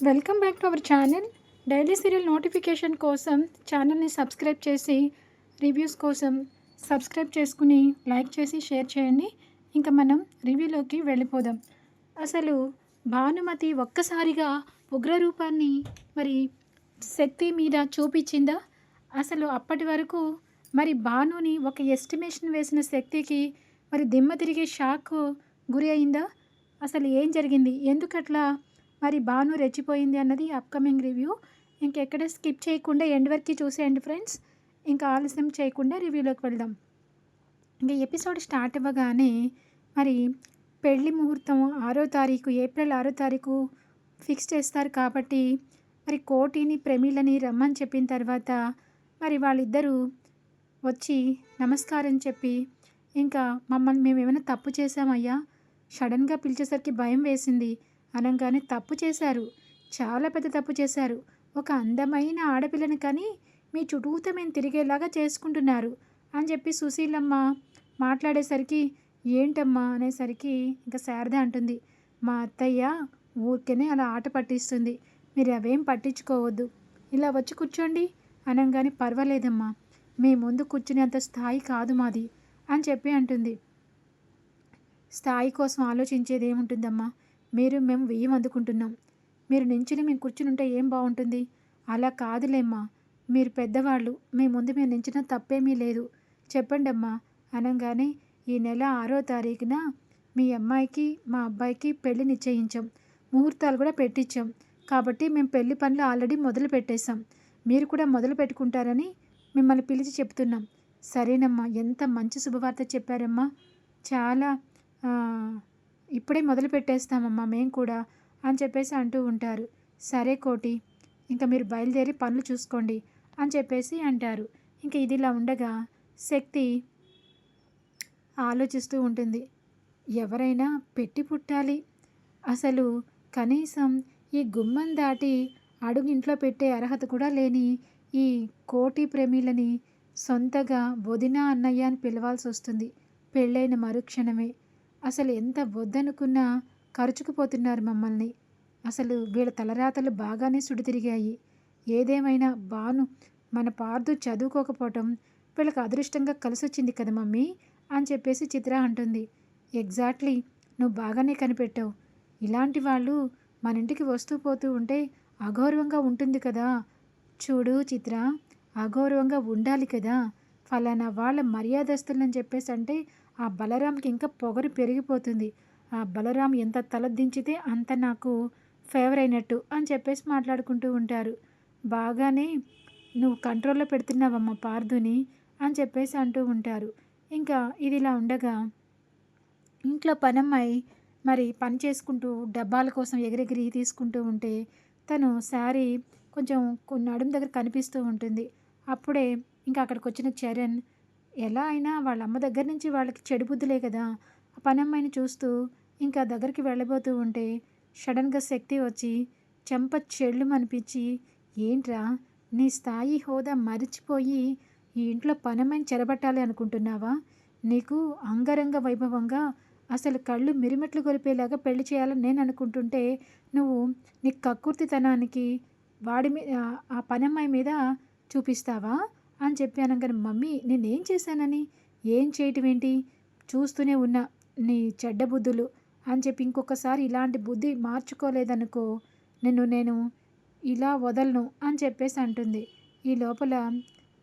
Welcome back to our channel. Daily serial notification కోసం ఛానల్ని subscribe చేసి రివ్యూస్ కోసం సబ్స్క్రైబ్ చేసుకుని లైక్ చేసి షేర్ చేయండి. ఇంకా మనం రివ్యూలోకి వెళ్ళిపోదాం. అసలు భానుమతి ఒక్కసారిగా ఉగ్రరూపాన్ని మరి శక్తి మీద చూపించిందా? అసలు అప్పటి వరకు మరి భానుని ఒక ఎస్టిమేషన్ వేసిన శక్తికి మరి దిమ్మ తిరిగే షాక్ గురి అయిందా? అసలు ఏం జరిగింది? ఎందుకట్లా మరి బాను రెచ్చిపోయింది అన్నది అప్కమింగ్ రివ్యూ ఇంకెక్కడ స్కిప్ చేయకుండా ఎండ్ వరకు చూసేయండి ఫ్రెండ్స్ ఇంకా ఆలస్యం చేయకుండా రివ్యూలోకి వెళ్దాం. ఇంకా ఎపిసోడ్ స్టార్ట్ అవ్వగానే మరి పెళ్ళి ముహూర్తం ఆరో తారీఖు ఏప్రిల్ ఆరో తారీఖు ఫిక్స్ చేస్తారు కాబట్టి మరి కోటిని ప్రమీలని రమ్మని చెప్పిన తర్వాత మరి వాళ్ళిద్దరూ వచ్చి నమస్కారం చెప్పి ఇంకా మమ్మల్ని మేము ఏమైనా తప్పు చేసామయ్యా సడన్గా పిలిచేసరికి భయం వేసింది. అనగానే తప్పు చేశారు. చాలా పెద్ద తప్పు చేశారు. ఒక అందమైన ఆడపిల్లని కానీ మీ చుట్టూత మేము తిరిగేలాగా చేసుకుంటున్నారు అని చెప్పి సుశీలమ్మ మాట్లాడేసరికి ఏంటమ్మా? అనేసరికి ఇంకా శారద అంటుంది మా అత్తయ్య ఊరికేనే అలా ఆట పట్టిస్తుంది. మీరు అవేం పట్టించుకోవద్దు. ఇలా వచ్చి కూర్చోండి. అనగానే పర్వాలేదమ్మా. మీ ముందు కూర్చునేంత స్థాయి కాదు మాది. అని చెప్పి అంటుంది. స్థాయి కోసం ఆలోచించేది ఏముంటుందమ్మా మీరు మేము వెయ్యం అందుకుంటున్నాం. మీరు నించుని మేము కూర్చునుంటే ఏం బాగుంటుంది అలా కాదులేమ్మా. మీరు పెద్దవాళ్ళు మీ ముందు మేము నించిన తప్పేమీ లేదు. చెప్పండి అమ్మా అనగానే ఈ నెల ఆరో తారీఖున మీ అమ్మాయికి మా అబ్బాయికి పెళ్ళి నిశ్చయించాం. ముహూర్తాలు కూడా పెట్టించాం కాబట్టి మేము పెళ్ళి పనులు ఆల్రెడీ మొదలు పెట్టేశాం. మీరు కూడా మొదలు పెట్టుకుంటారని మిమ్మల్ని పిలిచి చెప్తున్నాం. సరేనమ్మా. ఎంత మంచి శుభవార్త చెప్పారమ్మా. చాలా ఇప్పుడే మొదలు పెట్టేస్తామమ్మా మేము కూడా అని చెప్పేసి అంటూ ఉంటారు. సరే కోటి ఇంకా మీరు బయలుదేరి పనులు చూసుకోండి అని చెప్పేసి అంటారు. ఇంకా ఇదిలా ఉండగా శక్తి ఆలోచిస్తూ ఉంటుంది. ఎవరైనా పెట్టి పుట్టాలి. అసలు కనీసం ఈ గుమ్మం దాటి అడుగు ఇంట్లో పెట్టే అర్హత కూడా లేని ఈ కోటి ప్రేమిలని సొంతగా వదిన అన్నయ్య అని పిలవాల్సి వస్తుంది. పెళ్ళైన మరుక్షణమే. అసలు ఎంత వద్దనుకున్నా ఖర్చుకుపోతున్నారు మమ్మల్ని. అసలు వీళ్ళ తలరాతలు బాగానే సుడితిరిగాయి. ఏదేమైనా బాను మన పార్దు చదువుకోకపోవటం వీళ్ళకి అదృష్టంగా కలిసొచ్చింది కదా మమ్మీ అని చెప్పేసి చిత్ర అంటుంది. ఎగ్జాక్ట్లీ నువ్వు బాగానే కనిపెట్టావు. ఇలాంటి వాళ్ళు మన ఇంటికి వస్తూ పోతూ ఉంటే అగౌరవంగా ఉంటుంది కదా. చూడు చిత్ర అగౌరవంగా ఉండాలి కదా. ఫలానా వాళ్ళ మర్యాదస్తులని చెప్పేసి అంటే ఆ బలరాంకి ఇంకా పొగరు పెరిగిపోతుంది. ఆ బలరాం ఎంత తల దించితే అంత నాకు ఫేవర్ అయినట్టు అని చెప్పేసి మాట్లాడుకుంటూ ఉంటారు. బాగానే నువ్వు కంట్రోల్లో పెడుతున్నావమ్మ పార్థుని అని చెప్పేసి అంటూ ఉంటారు. ఇంకా ఇది ఇలా ఉండగా ఇంట్లో పనమ్మాయి మరి పని చేసుకుంటూ డబ్బాల కోసం ఎగిరెగిరి తీసుకుంటూ ఉంటే తను శారీ కొంచెం కొన్ని నడుము దగ్గర కనిపిస్తూ ఉంటుంది. అప్పుడే ఇంకా అక్కడికి వచ్చిన చరణ్ ఎలా అయినా వాళ్ళ అమ్మ దగ్గర నుంచి వాళ్ళకి చెడు బుద్ధులే కదా. ఆ పనమ్మాయిని చూస్తూ ఇంకా దగ్గరికి వెళ్ళబోతూ ఉంటే సడన్గా శక్తి వచ్చి చెంప చెళ్ళు అనిపించి ఏంట్రా నీ స్థాయి హోదా మరిచిపోయి ఈ ఇంట్లో పనమ్మని చెరబట్టాలి అనుకుంటున్నావా? నీకు అంగరంగ వైభవంగా అసలు కళ్ళు మిరిమెట్లు గొలిపేలాగా పెళ్ళి చేయాలని నేను అనుకుంటుంటే నువ్వు నీ కక్కుర్తితనానికి వాడి మీద ఆ పనమ్మాయి మీద చూపిస్తావా? అని చెప్పి అనగానే మమ్మీ నేనేం చేశానని? ఏం చేయటం ఏంటి చూస్తూనే ఉన్నా నీ చెడ్డ బుద్ధులు. అని చెప్పి ఇంకొకసారి ఇలాంటి బుద్ధి మార్చుకోలేదనుకో నిన్ను నేను ఇలా వదలను అని చెప్పేసి అంటుంది. ఈ లోపల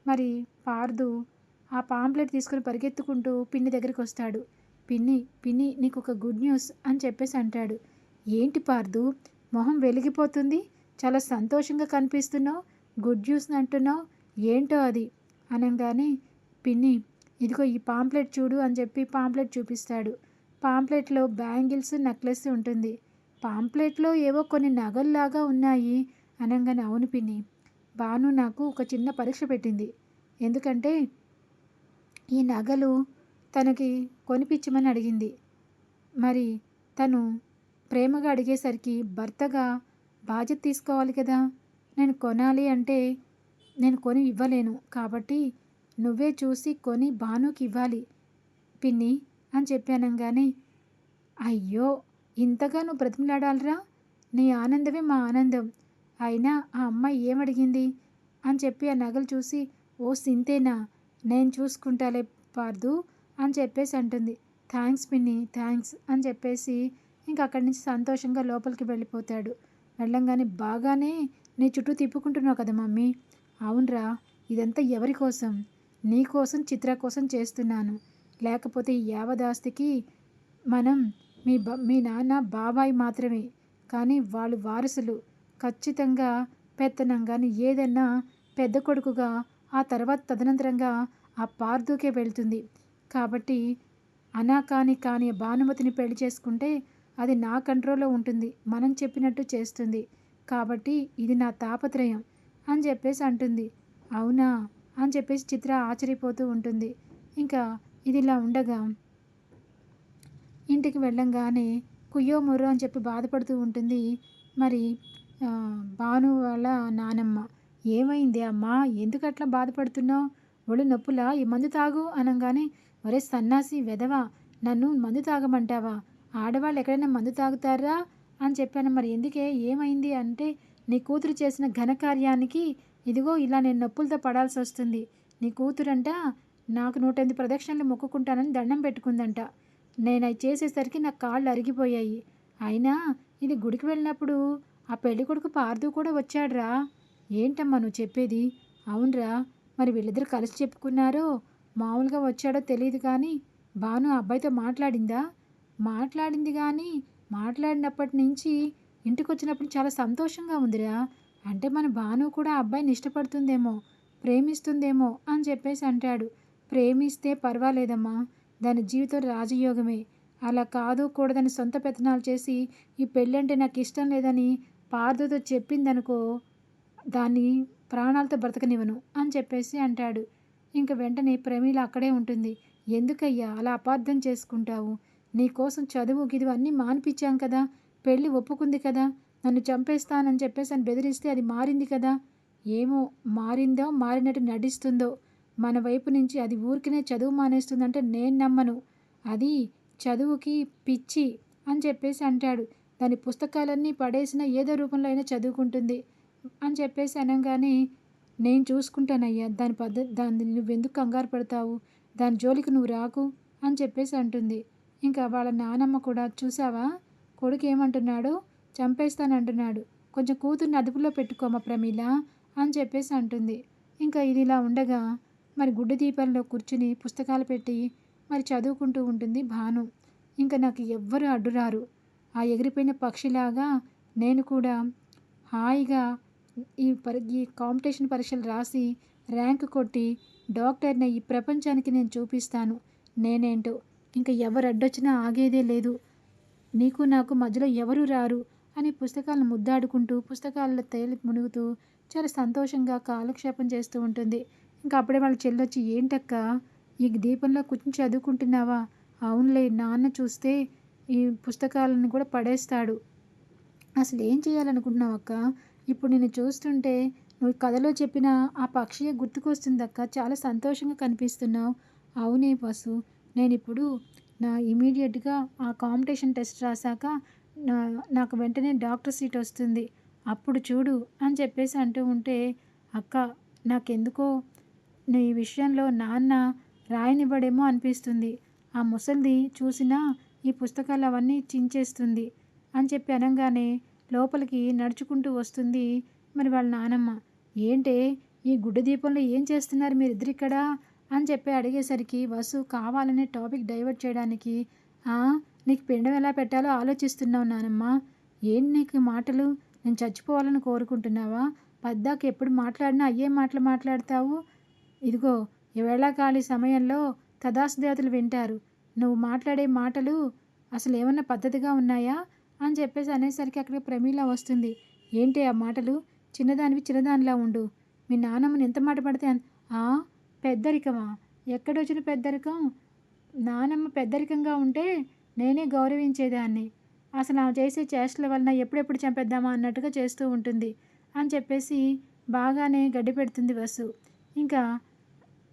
మరి పార్దు ఆ పాంప్లెట్ తీసుకుని పరిగెత్తుకుంటూ పిన్ని దగ్గరికి వస్తాడు. పిన్ని పిన్ని నీకు ఒక గుడ్ న్యూస్ అని చెప్పేసి అంటాడు. ఏంటి పార్దు? మొహం వెలిగిపోతుంది? చాలా సంతోషంగా కనిపిస్తున్నావు? గుడ్ న్యూస్ అంటున్నావు? ఏంటో అది? అనగానే పిన్ని ఇదిగో ఈ పాంప్లెట్ చూడు అని చెప్పి పాంప్లెట్ చూపిస్తాడు. పాంప్లెట్లో బ్యాంగిల్స్ నెక్లెస్ ఉంటుంది. పాంప్లెట్లో ఏవో కొన్ని నగల్లాగా ఉన్నాయి అనగానే అవును పిన్ని. బాను నాకు ఒక చిన్న పరీక్ష పెట్టింది. ఎందుకంటే ఈ నగలు తనకి కొనిపించమని అడిగింది. మరి తను ప్రేమగా అడిగేసరికి భర్తగా బాధ్యత తీసుకోవాలి కదా? నేను కొనాలి అంటే నేను కొని ఇవ్వలేను. కాబట్టి నువ్వే చూసి కొని భానుకి ఇవ్వాలి. పిన్ని అని చెప్పానంగానే అయ్యో ఇంతగా నువ్వు బ్రతిమలాడాలరా? నీ ఆనందమే మా ఆనందం. అయినా ఆ అమ్మాయి ఏమడిగింది? అని చెప్పి ఆ నగలు చూసి ఓ సింతేనా నేను చూసుకుంటాలే పార్దు అని చెప్పేసి అంటుంది. థ్యాంక్స్ పిన్ని థ్యాంక్స్ అని చెప్పేసి ఇంక అక్కడి నుంచి సంతోషంగా లోపలికి వెళ్ళిపోతాడు. వెళ్ళంగానే బాగానే నీ చుట్టూ తిప్పుకుంటున్నావు కదా మమ్మీ. అవునరా ఇదంతా ఎవరి కోసం? నీ కోసం చిత్ర కోసం చేస్తున్నాను. లేకపోతే ఈ యావదాస్తికి మనం మీ బ మీ నాన్న బాబాయ్ మాత్రమే. కానీ వాళ్ళు వారసులు. ఖచ్చితంగా పెత్తనం కానీ ఏదైనా పెద్ద కొడుకుగా ఆ తర్వాత తదనంతరంగా ఆ పార్దుకే వెళ్తుంది. కాబట్టి అనాకాని కాని భానుమతిని పెళ్ళి చేసుకుంటే అది నా కంట్రోల్లో ఉంటుంది. మనం చెప్పినట్టు చేస్తుంది. కాబట్టి ఇది నా తాపత్రయం. అని చెప్పేసి అంటుంది. అవునా? అని చెప్పేసి చిత్ర ఆశ్చర్యపోతూ ఉంటుంది. ఇంకా ఇది ఇలా ఉండగా ఇంటికి వెళ్ళంగానే కుయ్యో ముర్రో అని చెప్పి బాధపడుతూ ఉంటుంది. మరి భాను వాళ్ళ నానమ్మ. ఏమైంది అమ్మా? ఎందుకు అట్లా బాధపడుతున్నావు? ఒళ్ళు నొప్పులా? ఈ మందు తాగు అనగానే ఒరే సన్నాసి వెదవా నన్ను మందు తాగమంటావా? ఆడవాళ్ళు ఎక్కడైనా మందు తాగుతారా? అని చెప్పాను. మరి ఎందుకే? ఏమైంది అంటే నీ కూతురు చేసిన ఘనకార్యానికి ఇదిగో ఇలా నేను నొప్పులతో పడాల్సి వస్తుంది. నీ కూతురంట నాకు నూట ఎనిమిది ప్రదక్షిణలు మొక్కుకుంటానని దండం పెట్టుకుందంట. నేను అది చేసేసరికి నా కాళ్ళు అరిగిపోయాయి. అయినా ఇది గుడికి వెళ్ళినప్పుడు ఆ పెళ్ళి కొడుకు పార్దు కూడా వచ్చాడ్రా. ఏంటమ్మా నువ్వు చెప్పేది? అవునరా మరి వీళ్ళిద్దరు కలిసి చెప్పుకున్నారో మామూలుగా వచ్చాడో తెలియదు కానీ భాను అబ్బాయితో మాట్లాడిందా? మాట్లాడింది కానీ మాట్లాడినప్పటి నుంచి ఇంటికి వచ్చినప్పుడు చాలా సంతోషంగా ఉందిరా. అంటే మన భాను కూడా అబ్బాయిని ఇష్టపడుతుందేమో ప్రేమిస్తుందేమో అని చెప్పేసి అంటాడు. ప్రేమిస్తే పర్వాలేదమ్మా దాని జీవితం రాజయోగమే. అలా కాదు కూడదని సొంత పెత్తనాలు చేసి ఈ పెళ్ళంటే నాకు ఇష్టం లేదని పార్దుతో చెప్పిందనుకో దాన్ని ప్రాణాలతో బ్రతకనివ్వను అని చెప్పేసి అంటాడు. ఇంక వెంటనే ప్రమీల అక్కడే ఉంటుంది. ఎందుకయ్యా అలా అపార్థం చేసుకుంటావు? నీకోసం చదువు గిదువు అన్నీ మానిపించాం కదా పెళ్ళి ఒప్పుకుంది కదా? నన్ను చంపేస్తానని చెప్పేసి అని బెదిరిస్తే అది మారింది కదా? ఏమో మారిందో మారినట్టు నటిస్తుందో. మన వైపు నుంచి అది ఊరికినే చదువు మానేస్తుందంటే నేను నమ్మను. అది చదువుకి పిచ్చి అని చెప్పేసి అంటాడు. దాని పుస్తకాలన్నీ పడేసిన ఏదో రూపంలో అయినా చదువుకుంటుంది అని చెప్పేసి అనగానే నేను చూసుకుంటానయ్యా దాని పద్ధతి దాన్ని నువ్వెందుకు కంగారు పడతావు? దాని జోలికి నువ్వు రాకు అని చెప్పేసి అంటుంది. ఇంకా వాళ్ళ నానమ్మ కూడా చూసావా? కొడుకు ఏమంటున్నాడు చంపేస్తానంటున్నాడు. కొంచెం కూతుర్ని అదుపులో పెట్టుకోమా ప్రమీల? అని చెప్పేసి అంటుంది. ఇంకా ఇది ఇలా ఉండగా మరి గుడ్డ దీపంలో కూర్చుని పుస్తకాలు పెట్టి మరి చదువుకుంటూ ఉంటుంది భాను. ఇంకా నాకు ఎవ్వరు అడ్డురారు. ఆ ఎగిరిపోయిన పక్షిలాగా నేను కూడా హాయిగా ఈ పరి ఈ కాంపిటీషన్ పరీక్షలు రాసి ర్యాంక్ కొట్టి డాక్టర్ని ఈ ప్రపంచానికి నేను చూపిస్తాను. నేనేంటో? ఇంకా ఎవరు అడ్డొచ్చినా ఆగేదే లేదు. నీకు నాకు మధ్యలో ఎవరు రారు? అని పుస్తకాలను ముద్దాడుకుంటూ పుస్తకాలలో తేలి మునుగుతూ చాలా సంతోషంగా కాలక్షేపం చేస్తూ ఉంటుంది. ఇంకా అప్పుడే వాళ్ళ చెల్లొచ్చి ఏంటక్క ఈ దీపంలో కూర్చొని చదువుకుంటున్నావా? అవునులే నాన్న చూస్తే ఈ పుస్తకాలను కూడా పడేస్తాడు. అసలు ఏం చేయాలనుకుంటున్నావు అక్క ఇప్పుడు నేను చూస్తుంటే నువ్వు కథలో చెప్పిన ఆ పక్షియే గుర్తుకొస్తుంది అక్క చాలా సంతోషంగా కనిపిస్తున్నావు. అవునే పసు నేను ఇప్పుడు నా ఇమీడియట్గా ఆ కాంపిటీషన్ టెస్ట్ రాశాక నా నాకు వెంటనే డాక్టర్ సీట్ వస్తుంది. అప్పుడు చూడు అని చెప్పేసి అంటూ ఉంటే అక్క నాకెందుకో? నీ విషయంలో నాన్న రాయనివ్వడేమో అనిపిస్తుంది. ఆ ముసలిది చూసినా ఈ పుస్తకాలు అవన్నీ చించేస్తుంది అని చెప్పి అనగానే లోపలికి నడుచుకుంటూ వస్తుంది మరి వాళ్ళ నానమ్మ. ఏంటే ఈ గుడ్డ దీపంలో ఏం చేస్తున్నారు మీరు ఇక్కడ అని చెప్పి అడిగేసరికి వసు కావాలని టాపిక్ డైవర్ట్ చేయడానికి నీకు పిండం ఎలా పెట్టాలో ఆలోచిస్తున్నావు నానమ్మా. ఏం నీకు మాటలు? నేను చచ్చిపోవాలని కోరుకుంటున్నావా? పద్దాకు ఎప్పుడు మాట్లాడినా అయ్యే మాటలు మాట్లాడతావు? ఇదిగో ఖాళీ సమయంలో దేవతలు వింటారు. నువ్వు మాట్లాడే మాటలు అసలు ఏమన్నా పద్ధతిగా ఉన్నాయా? అని చెప్పేసి అనేసరికి అక్కడికి ప్రమీల వస్తుంది. ఏంటి ఆ మాటలు? చిన్నదానివి చిన్నదానిలా ఉండు. మీ నాన్నమ్మని ఎంత మాట పడితే పెద్దరికమా? ఎక్కడొచ్చిన పెద్దరికం? నానమ్మ పెద్దరికంగా ఉంటే నేనే గౌరవించేదాన్ని. అసలు ఆమె చేసే చేష్టల వలన ఎప్పుడెప్పుడు చంపేద్దామా అన్నట్టుగా చేస్తూ ఉంటుంది అని చెప్పేసి బాగానే గడ్డి పెడుతుంది వసు. ఇంకా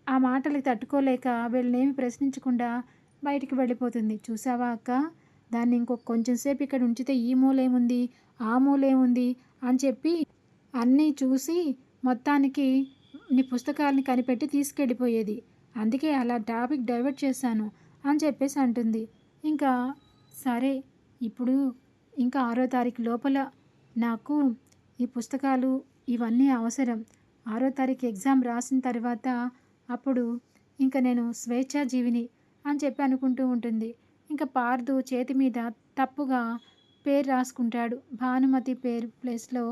ఆ మాటలకి తట్టుకోలేక వీళ్ళనేమి ప్రశ్నించకుండా బయటికి వెళ్ళిపోతుంది. చూసావా అక్క? దాన్ని ఇంకొక కొంచెం సేపు ఇక్కడ ఉంచితే ఈ మూలేముంది ఆ మూలేముంది అని చెప్పి అన్నీ చూసి మొత్తానికి నీ పుస్తకాలని కనిపెట్టి తీసుకెళ్ళిపోయేది. అందుకే అలా టాపిక్ డైవర్ట్ చేశాను అని చెప్పేసి అంటుంది. ఇంకా సరే ఇప్పుడు ఇంకా ఆరో తారీఖు లోపల నాకు ఈ పుస్తకాలు ఇవన్నీ అవసరం. ఆరో తారీఖు ఎగ్జామ్ రాసిన తర్వాత అప్పుడు ఇంకా నేను స్వేచ్ఛాజీవిని అని చెప్పి అనుకుంటూ ఉంటుంది. ఇంకా పార్దు చేతి మీద తప్పుగా పేరు రాసుకుంటాడు. భానుమతి పేరు ప్లేస్లో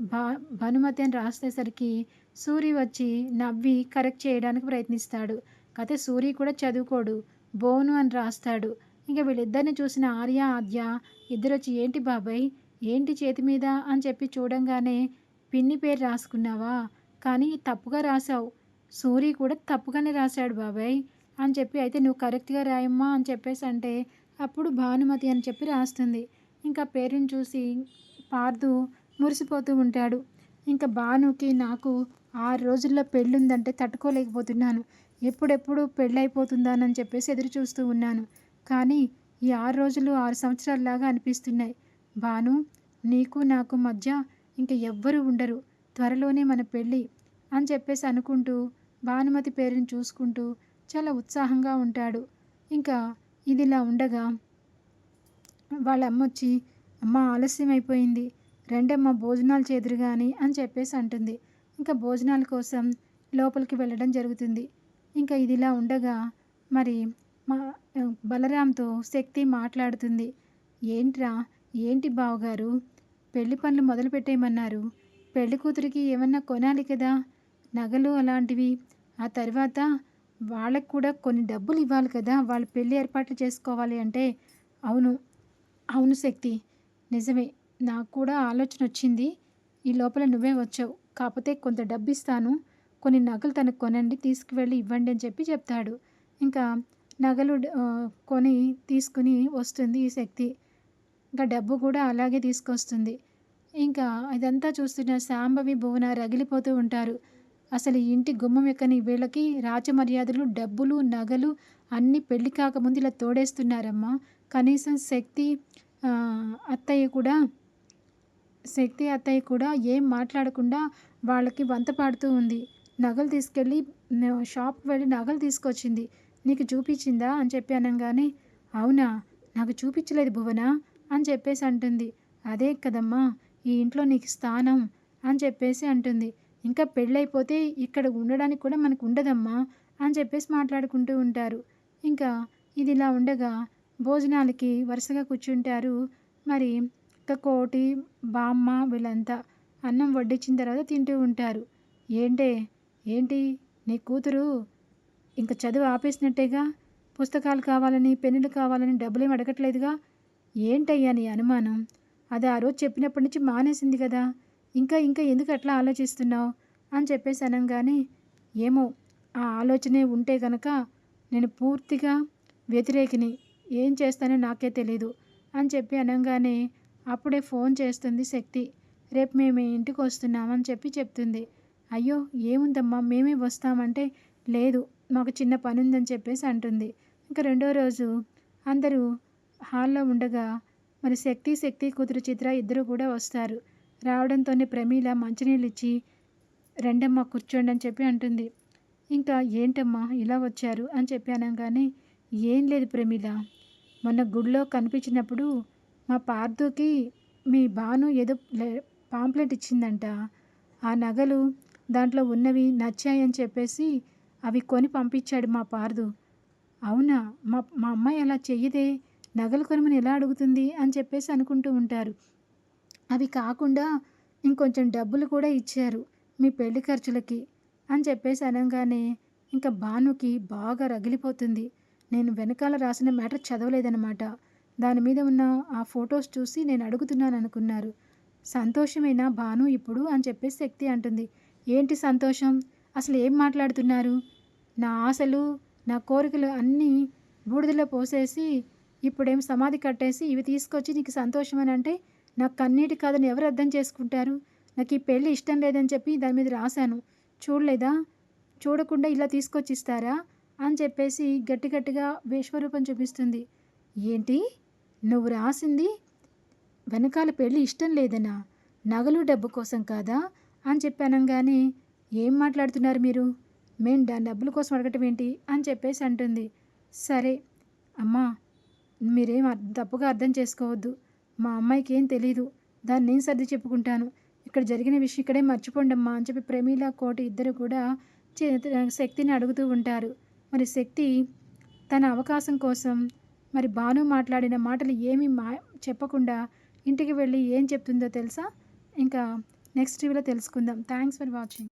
భా భానుమతి అని రాసేసరికి సూరి వచ్చి నవ్వి కరెక్ట్ చేయడానికి ప్రయత్నిస్తాడు. అయితే సూరి కూడా చదువుకోడు. బోను అని రాస్తాడు. ఇంకా వీళ్ళిద్దరిని చూసిన ఆర్య ఆద్య ఇద్దరు వచ్చి ఏంటి బాబాయ్? ఏంటి చేతి మీద? అని చెప్పి చూడంగానే పిన్ని పేరు రాసుకున్నావా? కానీ తప్పుగా రాసావు సూరి కూడా తప్పుగానే రాశాడు బాబాయ్. అని చెప్పి అయితే నువ్వు కరెక్ట్గా రాయమ్మా అని చెప్పేసి అంటే అప్పుడు భానుమతి అని చెప్పి రాస్తుంది. ఇంకా పేరుని చూసి పార్దు మురిసిపోతూ ఉంటాడు. ఇంకా భానుకి నాకు ఆరు రోజుల్లో పెళ్ళుందంటే తట్టుకోలేకపోతున్నాను. ఎప్పుడెప్పుడు పెళ్ళైపోతుందానని చెప్పేసి ఎదురు చూస్తూ ఉన్నాను. కానీ ఈ ఆరు రోజులు ఆరు సంవత్సరాల్లాగా అనిపిస్తున్నాయి. భాను నీకు నాకు మధ్య ఇంక ఎవ్వరూ ఉండరు. త్వరలోనే మన పెళ్ళి అని చెప్పేసి అనుకుంటూ భానుమతి పేరుని చూసుకుంటూ చాలా ఉత్సాహంగా ఉంటాడు. ఇంకా ఇదిలా ఉండగా వాళ్ళ అమ్మ వచ్చి అమ్మ ఆలస్యం అయిపోయింది రెండమ్మ భోజనాలు చేదురు కానీ అని చెప్పేసి అంటుంది. ఇంకా భోజనాల కోసం లోపలికి వెళ్ళడం జరుగుతుంది. ఇంకా ఇదిలా ఉండగా మరి మా బలరాంతో శక్తి మాట్లాడుతుంది. ఏంట్రా? ఏంటి బావగారు? పెళ్ళి పనులు మొదలు పెట్టేయమన్నారు. పెళ్ళి కూతురికి ఏమన్నా కొనాలి కదా? నగలు అలాంటివి. ఆ తర్వాత వాళ్ళకు కూడా కొన్ని డబ్బులు ఇవ్వాలి కదా? వాళ్ళు పెళ్ళి ఏర్పాట్లు చేసుకోవాలి అంటే అవును. అవును శక్తి. నిజమే. నాకు కూడా ఆలోచన వచ్చింది ఈ లోపల నువ్వే వచ్చావు. కాకపోతే కొంత డబ్బు ఇస్తాను కొన్ని నగలు తనకు కొనండి తీసుకువెళ్ళి ఇవ్వండి అని చెప్పి చెప్తాడు. ఇంకా నగలు కొని తీసుకుని వస్తుంది ఈ శక్తి. ఇంకా డబ్బు కూడా అలాగే తీసుకొస్తుంది. ఇంకా ఇదంతా చూస్తున్న సాంబవి భువన రగిలిపోతూ ఉంటారు. అసలు ఇంటి గుమ్మం ఎక్కని వీళ్ళకి రాజమర్యాదలు డబ్బులు నగలు అన్నీ పెళ్ళి కాకముందు ఇలా తోడేస్తున్నారమ్మా. కనీసం శక్తి అత్తయ్య కూడా శక్తి అత్తయ్య కూడా ఏం మాట్లాడకుండా వాళ్ళకి వంత పాడుతూ ఉంది. నగలు తీసుకెళ్ళి షాప్కి వెళ్ళి నగలు తీసుకొచ్చింది. నీకు చూపించిందా? అని చెప్పి అనగానే అవునా నాకు చూపించలేదు భువన? అని చెప్పేసి అంటుంది. అదే కదమ్మా ఈ ఇంట్లో నీకు స్థానం అని చెప్పేసి అంటుంది. ఇంకా పెళ్ళైపోతే ఇక్కడ ఉండడానికి కూడా మనకు ఉండదమ్మా అని చెప్పేసి మాట్లాడుకుంటూ ఉంటారు. ఇంకా ఇది ఇలా ఉండగా భోజనాలకి వరుసగా కూర్చుంటారు. మరి ఇంకా కోటి బామ్మ వీళ్ళంతా అన్నం వడ్డించిన తర్వాత తింటూ ఉంటారు. ఏంటే? ఏంటి? నీ కూతురు ఇంకా చదువు ఆపేసినట్టేగా? పుస్తకాలు కావాలని పెన్నులు కావాలని డబ్బులేం అడగట్లేదుగా? ఏంటయ్యా నీ అనుమానం? అది ఆ రోజు చెప్పినప్పటి నుంచి మానేసింది కదా? ఇంకా ఇంకా ఎందుకు అట్లా ఆలోచిస్తున్నావు? అని చెప్పేసి అనగానే ఏమో ఆ ఆలోచనే ఉంటే కనుక నేను పూర్తిగా వ్యతిరేకిని. ఏం చేస్తానో నాకే తెలీదు అని చెప్పి అనగానే అప్పుడే ఫోన్ చేస్తుంది శక్తి. రేపు మేము ఇంటికి వస్తున్నామని చెప్పి చెప్తుంది. అయ్యో ఏముందమ్మా మేమే వస్తామంటే లేదు మాకు చిన్న పని ఉందని చెప్పేసి అంటుంది. ఇంకా రెండో రోజు అందరూ హాల్లో ఉండగా మరి శక్తి శక్తి కూతురు చిత్ర ఇద్దరు కూడా వస్తారు. రావడంతోనే ప్రమీల మంచినీళ్ళు ఇచ్చి రెండమ్మ కూర్చోండి అని చెప్పి అంటుంది. ఇంకా ఏంటమ్మా ఇలా వచ్చారు అని చెప్పి అనగానే ఏం లేదు ప్రమీల మొన్న గుడిలో కనిపించినప్పుడు మా పార్థుకి మీ భాను ఏదో పాంప్లెట్ ఇచ్చిందంట. ఆ నగలు దాంట్లో ఉన్నవి నచ్చాయని చెప్పేసి అవి కొని పంపించాడు మా పార్దు అవునా? మా మా అమ్మాయి అలా చెయ్యదే? నగలు కొనమని ఎలా అడుగుతుంది? అని చెప్పేసి అనుకుంటూ ఉంటారు. అవి కాకుండా ఇంకొంచెం డబ్బులు కూడా ఇచ్చారు మీ పెళ్ళి ఖర్చులకి అని చెప్పేసి అనగానే ఇంకా భానుకి బాగా రగిలిపోతుంది. నేను వెనకాల రాసిన మ్యాటర్ చదవలేదనమాట దాని మీద ఉన్న ఆ ఫొటోస్ చూసి నేను అడుగుతున్నాను అనుకున్నారు సంతోషమేనా భాను ఇప్పుడు? అని చెప్పేసి శక్తి అంటుంది. ఏంటి సంతోషం? అసలు ఏం మాట్లాడుతున్నారు? నా ఆశలు నా కోరికలు అన్నీ బూడిదలో పోసేసి ఇప్పుడేం సమాధి కట్టేసి ఇవి తీసుకొచ్చి నీకు సంతోషం అని అంటే నాకు కన్నీటి కాదని ఎవరు అర్థం చేసుకుంటారు? నాకు ఈ పెళ్ళి ఇష్టం లేదని చెప్పి దాని మీద రాశాను. చూడలేదా? చూడకుండా ఇలా తీసుకొచ్చి ఇస్తారా అని చెప్పేసి గట్టి గట్టిగా విశ్వరూపం చూపిస్తుంది. ఏంటి? నువ్వు రాసింది వెనకాల పెళ్ళి ఇష్టం లేదనా? నగలు డబ్బు కోసం కాదా? అని చెప్పానంగానే ఏం మాట్లాడుతున్నారు మీరు? మేము దాని డబ్బుల కోసం అడగటం ఏంటి? అని చెప్పేసి అంటుంది. సరే అమ్మా మీరేం తప్పుగా అర్థం చేసుకోవద్దు. మా అమ్మాయికి ఏం తెలీదు. దాన్ని నేను సర్ది చెప్పుకుంటాను. ఇక్కడ జరిగిన విషయం ఇక్కడే మర్చిపోండి అమ్మా అని చెప్పి ప్రమీల కోటి ఇద్దరు కూడా చే- శక్తిని అడుగుతూ ఉంటారు. మరి శక్తి తన అవకాశం కోసం మరి భాను మాట్లాడిన మాటలు ఏమీ మా చెప్పకుండా ఇంటికి వెళ్ళి ఏం చెప్తుందో తెలుసా? ఇంకా నెక్స్ట్ టీవీలో తెలుసుకుందాం. Thanks for watching